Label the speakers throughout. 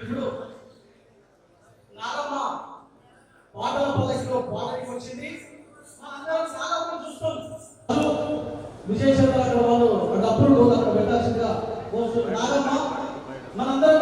Speaker 1: ఇప్పుడు నాగమ్మ పాటల పల్లకిలో పాటకి వచ్చింది. చూస్తాం. విజయశంకర్ వాళ్ళు అప్పుడు అక్కడ పెట్టాల్సిందిగా కోరుతున్నారు నాగమ్మ మనందరం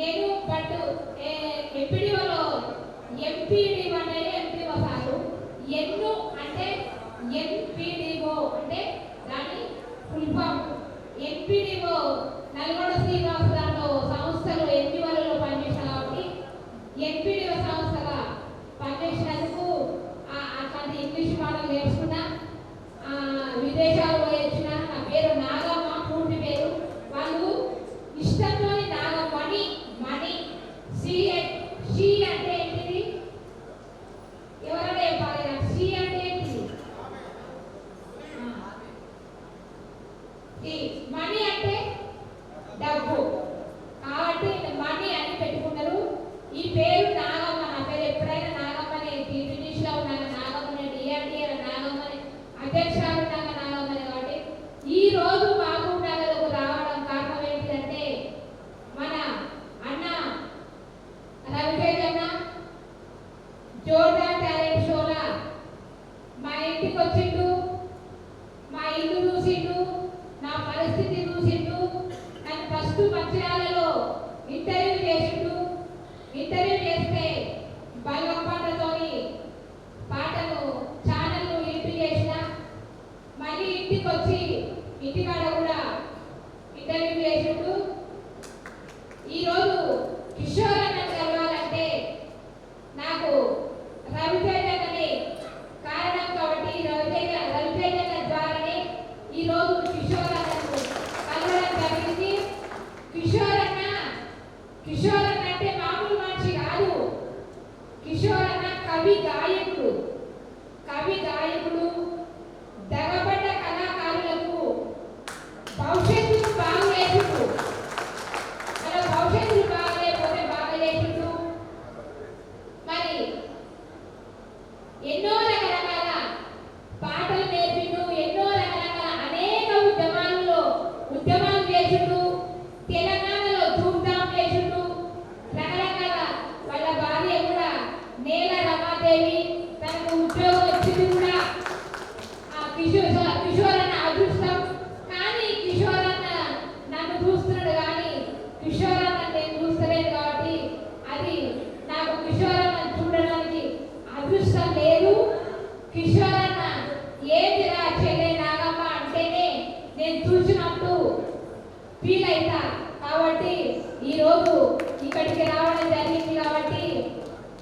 Speaker 2: నేను పట్టు ఎంపీడీఓలో ఎంపీడీఓ అనేది ఎంపీఓ కాదు. ఎన్ను అంటే ఎంపీడీఓ అంటే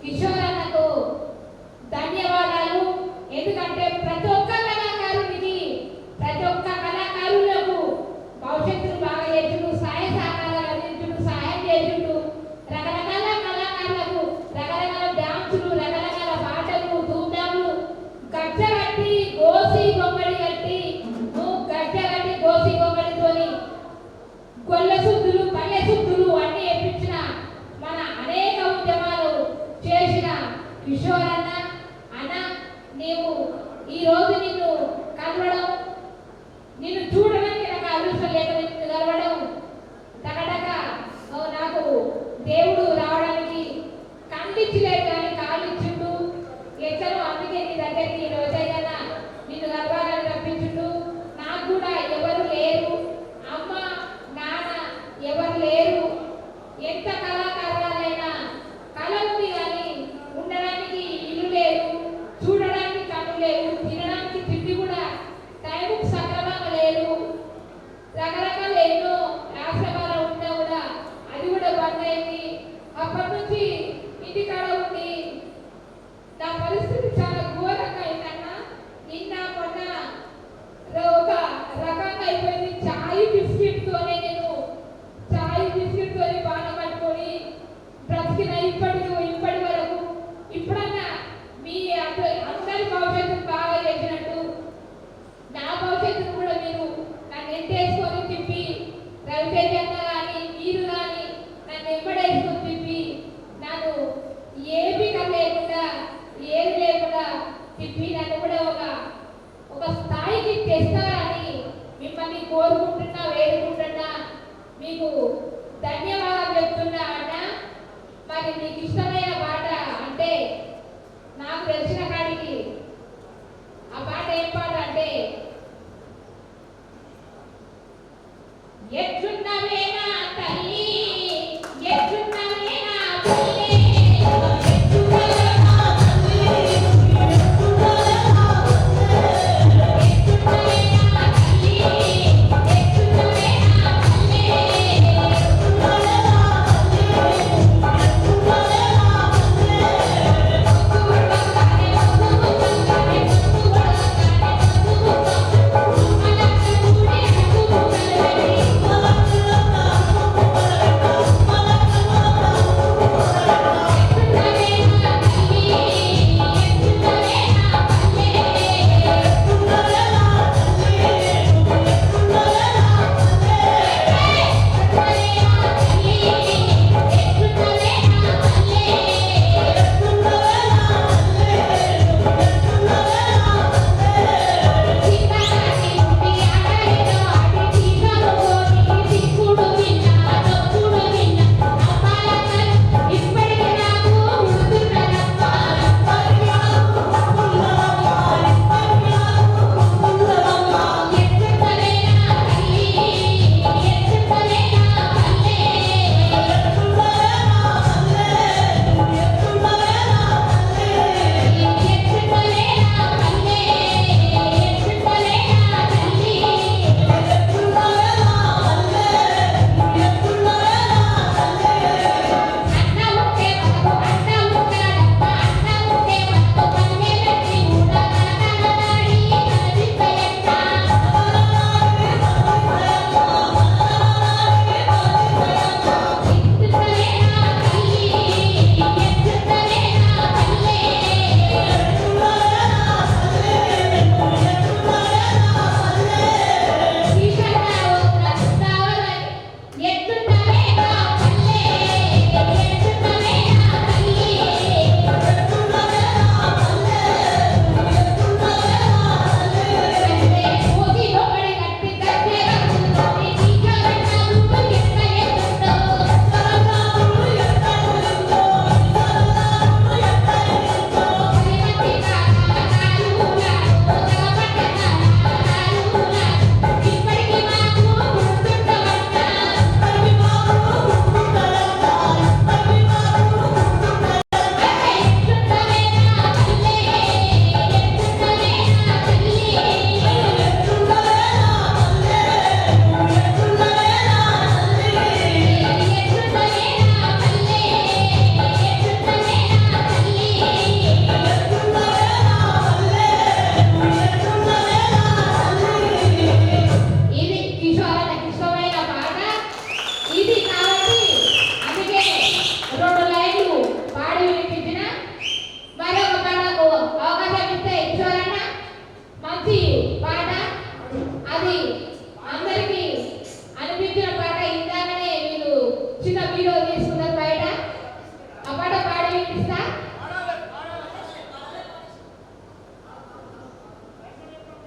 Speaker 2: కిషోర్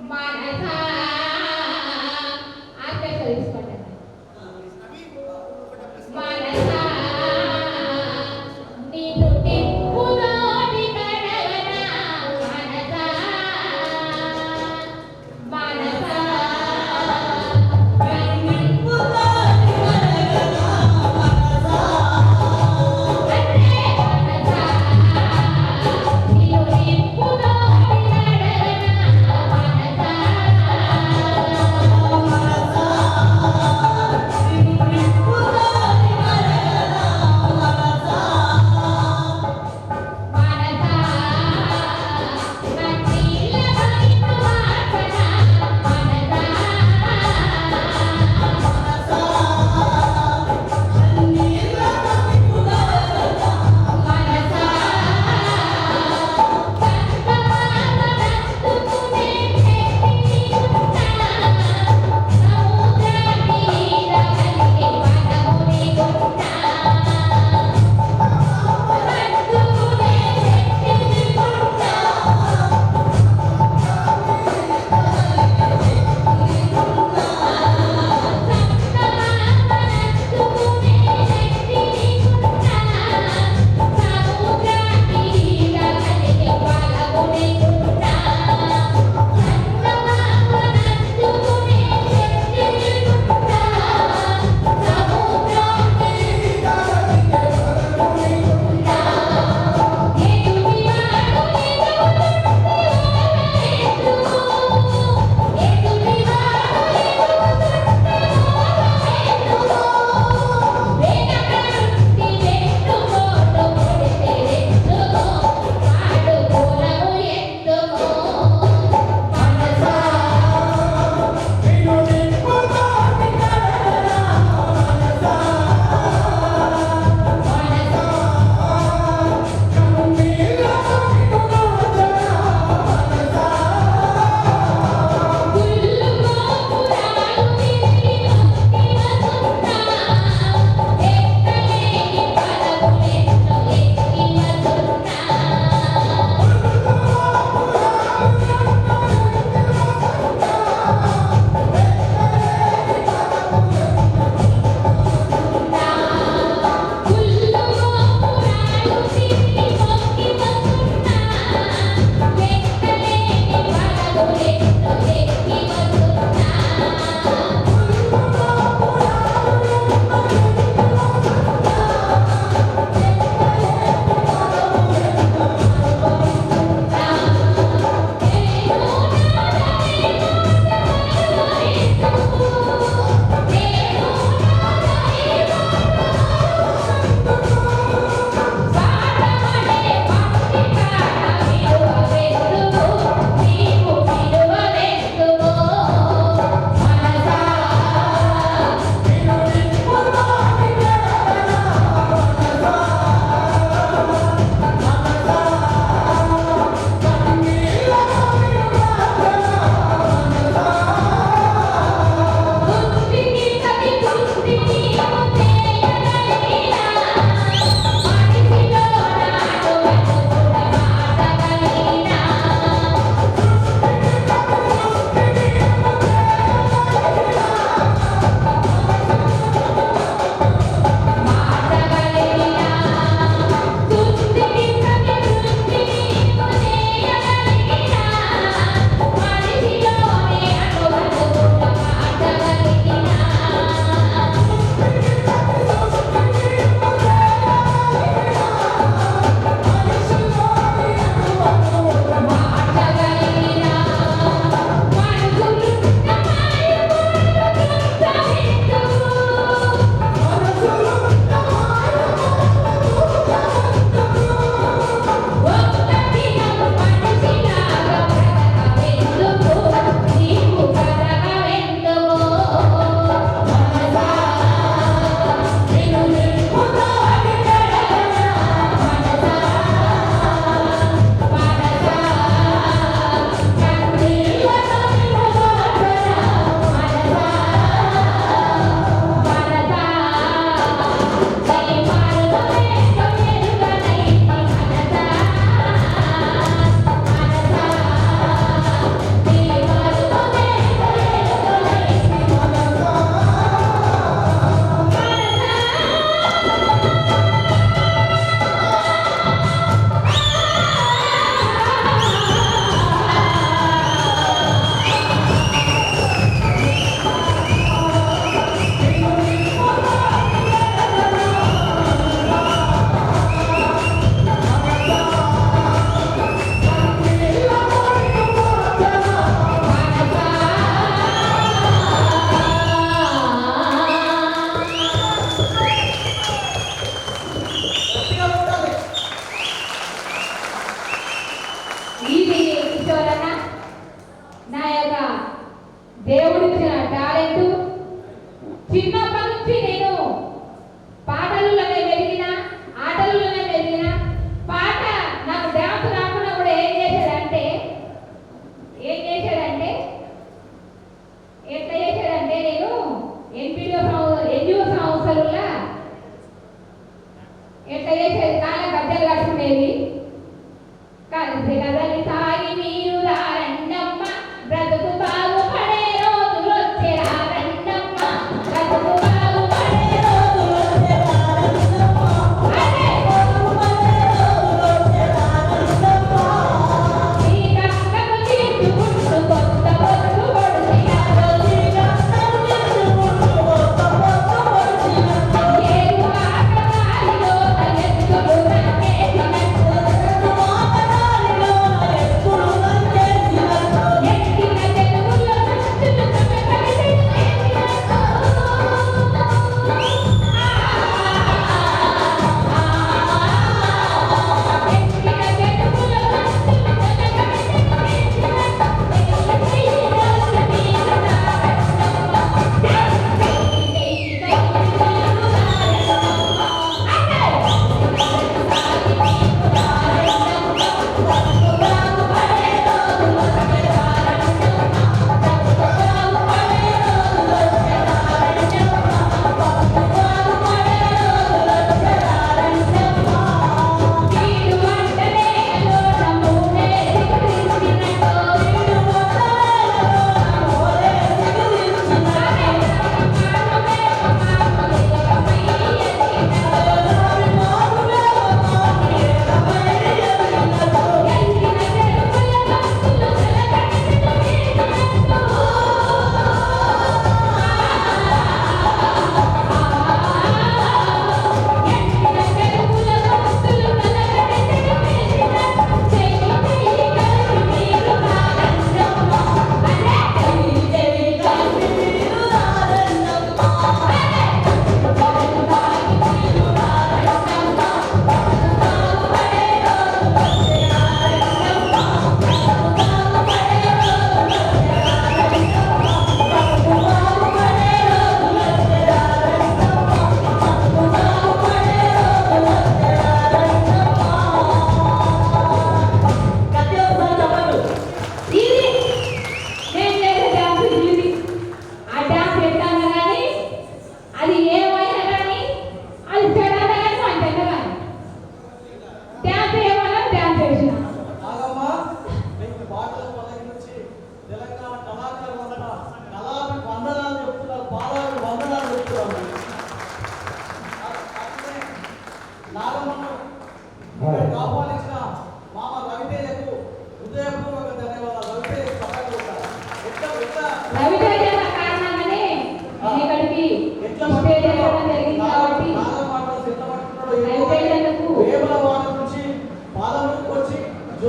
Speaker 2: my as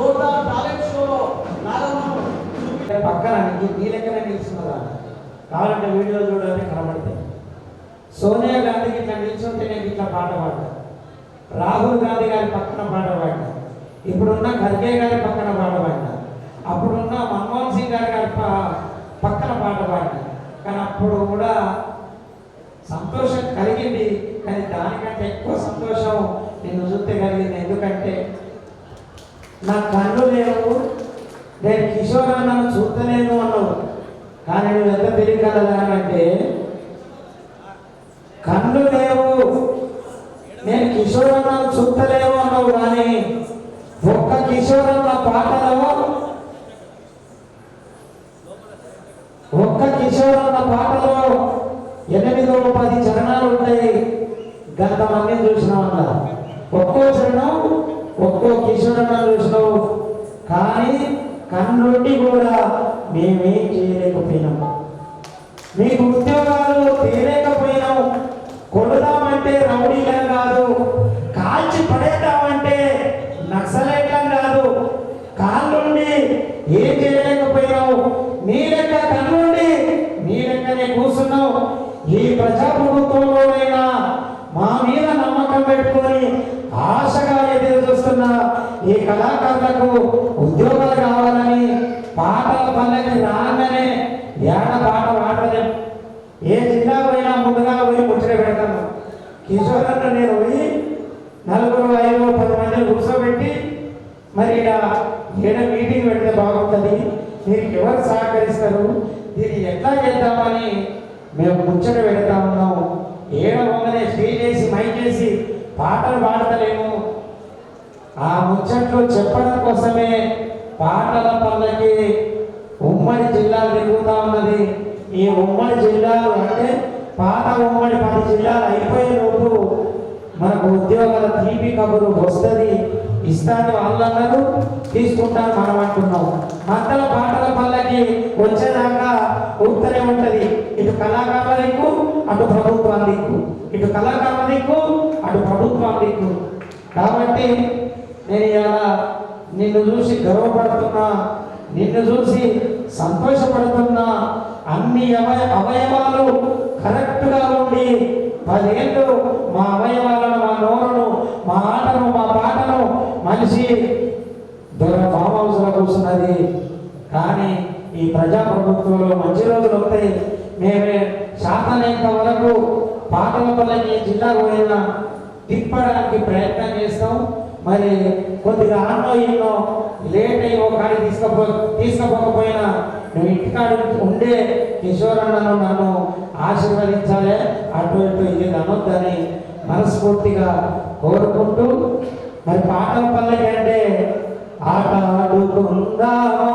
Speaker 2: వచ్చి
Speaker 1: టాలెంట్ షోలో నాగమ్మను
Speaker 3: పక్కన నీ లెక్కనే నిలుస్తున్నదా కావాలంటే వీడియో చూడాలని కనబడతాయి. సోనియా గాంధీకి ఇట్లా నిల్చుంటే నేను ఇట్లా పాట పాడతా. రాహుల్ గాంధీ గారి పక్కన పాట పాడినా ఇప్పుడున్న ఖర్గే గారి పక్కన పాట పాడినా అప్పుడున్న మన్మోహన్ సింగ్ గారి గారి పక్కన పాట పాడినా కానీ అప్పుడు కూడా సంతోషం కలిగింది. కానీ దానికంటే ఎక్కువ సంతోషం నేను చూస్తే కలిగింది. ఎందుకంటే నా కళ్ళు లేవు నేను కిషోర్ అన్నను చూస్తలేను అన్నావు. కానీ నువ్వు ఎంత తెలియగలదానంటే కళ్ళు లేవు నేను కిషోర్ అన్నను చూడలేవు అన్నావు. కానీ ఒక్క కిషోర్ అన్న పాటలో ఒక్క కిషోర్ అన్న పాటలో ఎనిమిదో పది చరణాలు ఉంటాయి. గంతమంది చూసినాం అన్న ఒక్కో చరణం ఒక్కో కిషోర్ చూసినావు. కానీ కన్నుండి కూడా మేమేం చేయలేకపోయినాము మీకు ఉద్యోగాలు తీయలేకపోయినాం కొడదామంటే రౌడీలం కాదు. కాల్చి పడేద్దామంటే నక్సలేటం కాదు. కాళ్ళుండి ఏం చేయలేకపోయినావు. నీ లెక్క కన్నుండి నీ లెక్కనే కూర్చున్నావు. ఈ ప్రజాప్రభుత్వంలోనైనా మా మీద నమ్మకం పెట్టుకొని ఆశగా ఎదురు ఈ కళాకారులకు ఉద్యోగాలు కావాలని పాటల పల్లెకి రాగానే ఏడ పాట పాడలేదు. ఏ జిల్లా పోయినా ముందుగా పోయి ముచ్చట పెడతాను కిషోర్ అన్న నేను పోయి నలుగురు ఐదు పది మందిని కూర్చోబెట్టి మరి ఇక్కడ ఏడ మీటింగ్ పెడితే బాగుంటుంది. దీనికి ఎవరు సహకరిస్తారు? దీన్ని ఎట్లా చేద్దామని మేము ముచ్చట పెడతా ఉన్నాము. ఏడ బొమ్మనే స్టేజ్ వేసి మైక్ వేసి పాటలు పాడతలేము. ఆ ముచ్చట్లు చెప్పడం కోసమే పాటల పల్లకి ఉమ్మడి జిల్లా తిరుగుతా ఉన్నది. ఈ ఉమ్మడి జిల్లాలు అంటే పాత ఉమ్మడి పది జిల్లాలు అయిపోయే లోపు మనకు ఉద్యోగాల తీపి కబురు వస్తుంది. ఇస్తాను వాళ్ళన్నారు తీసుకుంటాను మనం అంటున్నాం. మధ్యలో పాటల పల్లకి వచ్చేదాకా ఊరుతూనే ఉంటుంది. ఇటు కళాకారుల దిక్కు అటు ప్రభుత్వం దిక్కు. ఇటు కళాకారుల దిక్కు అటు ప్రభుత్వం దిక్కు. కాబట్టి నేను ఇలా నిన్ను చూసి గర్వపడుతున్నా నిన్ను చూసి సంతోషపడుతున్నా అన్ని అవయ అవయవాలు కరెక్ట్గా ఉండి పదేళ్ళు మా అవయవాలను మా నోరును మా ఆటను మా పాటను మనిషి దొర ఫామ్ హౌస్లో కూర్చున్నది. కానీ ఈ ప్రజాప్రభుత్వంలో మంచి రోజులు వస్తాయి మేమే శాతనేంత వరకు పాటల పల్లకి జిల్లాకు పోయినా తిప్పడానికి ప్రయత్నం చేస్తాం. మరి కొద్దిగా ఆన్నో ఎన్నో లేట్ అయ్యి ఒక కాడికి తీసుకపో తీసుకపోకపోయినా నువ్వు ఇంటికాడ ఉండే కిషోరన్నను నన్ను ఆశీర్వదించాలి అటు ఇటు ఇది అనొద్దని మనస్ఫూర్తిగా కోరుకుంటూ మరి పాటల పల్లకి అంటే ఆట ఆడుకుందామా?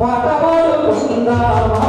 Speaker 3: పాట పాడుకుందామా?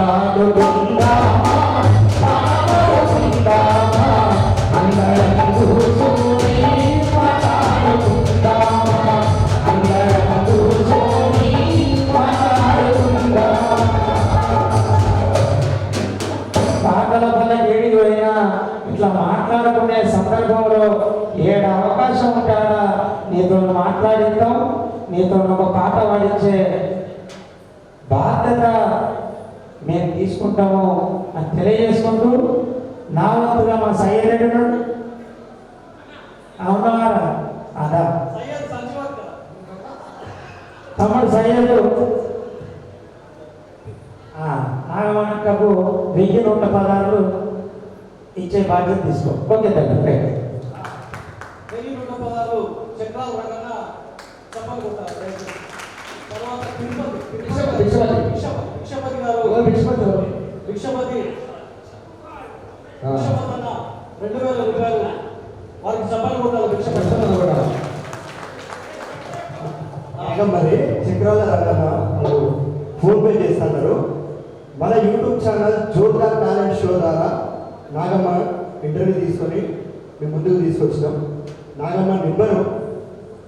Speaker 1: ಕಾಣುವ తర్వాత
Speaker 3: భిక్షపతి,
Speaker 1: గారు భిక్షపతి. భిక్షపతి రెండు వేల రూపాయలు. వారికి చెప్పలు కొట్టాలి భిక్షపతి.
Speaker 4: ఇంకా మరి? చక్రాల రంగన్న ఫోన్ పే చేస్తున్నారు. మన YouTube channel Jordar talent show ద్వారా నాగమ్మ ఇంటర్వ్యూ తీసుకొని మేము ముందుకు తీసుకొచ్చినాం. నాగమ్మ నెంబరు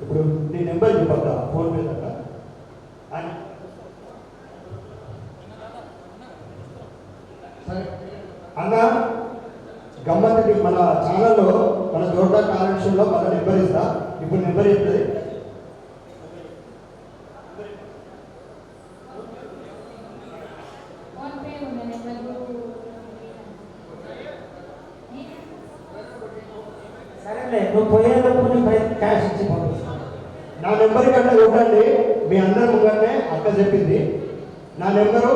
Speaker 4: ఇప్పుడు నీ నెంబర్ చెప్పద్దా? ఫోన్ పే దగ్గర అన్న గమ్మత్తుకి మన ఛానల్లో మన జోర్దార్ టాలెంట్ షోలో మన నెంబర్ ఇస్తా. ఇప్పుడు నెంబర్
Speaker 2: నెంబరు?
Speaker 3: సరేలే నువ్వు పోయేటప్పుడు క్యాష్ ఇచ్చి పంపిస్తా.
Speaker 4: నా నెంబర్ కంటే ఇవ్వండి మీ అందరి ముంగనే అక్క చెప్పింది. నా number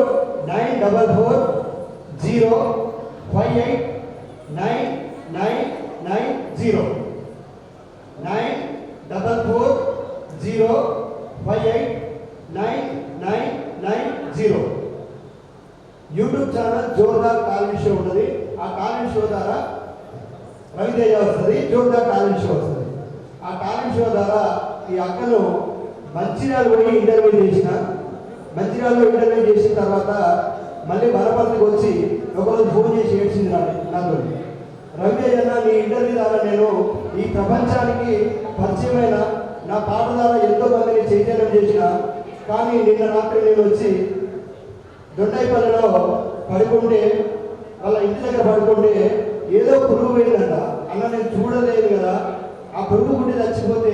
Speaker 4: nine double four zero five eight nine nine nine zero. Nine double four zero five eight nine nine nine zero. YouTube channel Jordar colony show ఉంటుంది ఆ కాలనీ షో ద్వారా రవితేజ వస్తుంది. జోర్దార్ కాలనీ షో వస్తుంది. ఆ కాలనీ షో ద్వారా ఈ అక్కను మంచిర్యాల పోయి ఇంటర్వ్యూ చేసిన. మంచిర్యాలలో ఇంటర్వ్యూ చేసిన తర్వాత మళ్ళీ వనపర్తికి వచ్చి ఒకరోజు ఫోన్ చేసి ఏడ్చింది రాని నాతో రవి అన్న నీ ఇంటర్వ్యూ ద్వారా నేను ఈ ప్రపంచానికి పరిచయమైన నా పాట ద్వారా ఎంతో మందిని చైతన్యం చేసిన. కానీ నిన్న రాత్రి నేను వచ్చి దొడ్డైపల్లిలో పడుకుంటే వాళ్ళ ఇంటి దగ్గర పడుకుంటే ఏదో పురుగు పోయిందంట అన్న నేను చూడలేదు కదా. ఆ పురుగు పుట్టి చచ్చిపోతే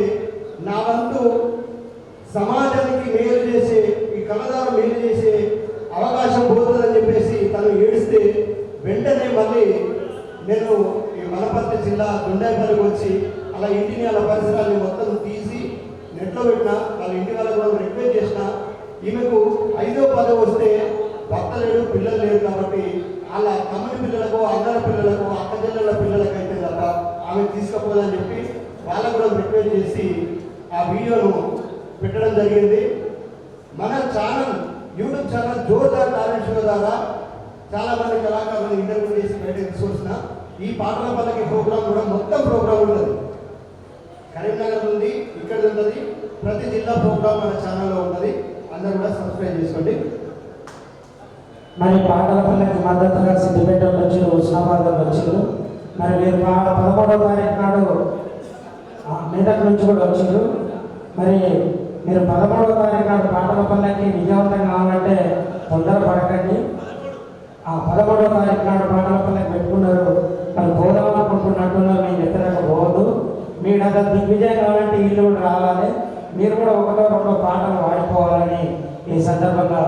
Speaker 4: నా వంతు సమాజానికి మేలు చేసే ఈ కళదారు మేలు చేసే అవకాశం పోతుందని చెప్పేసి తను ఏడిస్తే వెంటనే మళ్ళీ నేను ఈ వనపర్తి జిల్లా దొండాయిపల్లికి వచ్చి అలా ఇంటిని అలా పరిసరాన్ని మొత్తం తీసి నెట్లో పెట్టిన వాళ్ళ ఇంటి వాళ్ళకి కూడా రిక్వెస్ట్ చేసిన ఈమెకు ఐదో పదో వస్తే భర్త లేడు పిల్లలు లేరు కాబట్టి వాళ్ళ తమ్ముడి పిల్లలకు అన్నల పిల్లలకు అక్క జిల్లల పిల్లలకు అయితే తప్ప ఆమె తీసుకపోదని చెప్పి వాళ్ళకు కూడా రిక్వెస్ట్ చేసి ఆ వీడియోను పెట్టడం జరిగింది. మన channel YouTube channel Jordar talent show ద్వారా చాలా మంది కళాకారులను ఇంటర్వ్యూ చేసి బయటకు తీసుకొచ్చిన ఈ పాటల పల్లకి ప్రోగ్రామ్ కూడా మొత్తం ప్రోగ్రామ్ ఉన్నది. కరీంనగర్ ఉంది ఇక్కడ ఉన్నది ప్రతి జిల్లా ప్రోగ్రామ్ మన ఛానల్లో ఉన్నది. అందరూ కూడా సబ్స్క్రైబ్ చేసుకోండి.
Speaker 3: మరి పాటల పల్లకి మద్దతుగా సిద్దిపేట వచ్చారు ఉస్మాబాద్ వచ్చారు. మరి మీరు పదమూడవ తారీఖు నాడు మెదక్ నుంచి కూడా వచ్చారు. మరి మీరు పదమూడవ తారీఖు నాడు పాటల పల్లకి విజయవంతం కావాలంటే తొందర పడకండి. ఆ పదమూడవ తారీఖు నాడు పాటల పల్లకి పెట్టుకున్నారు. మరి పోదాం అనుకుంటున్నట్టున్నా మీ వ్యతిరేక పోవద్దు మీరు అంత దిగ్విజయం కావాలంటే ఇల్లు కూడా రావాలి. మీరు కూడా ఒకటో రెండో పాటలు వాడుకోవాలని ఈ సందర్భంగా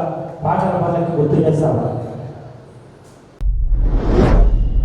Speaker 3: పాటల పల్లకి గుర్తు చేస్తాము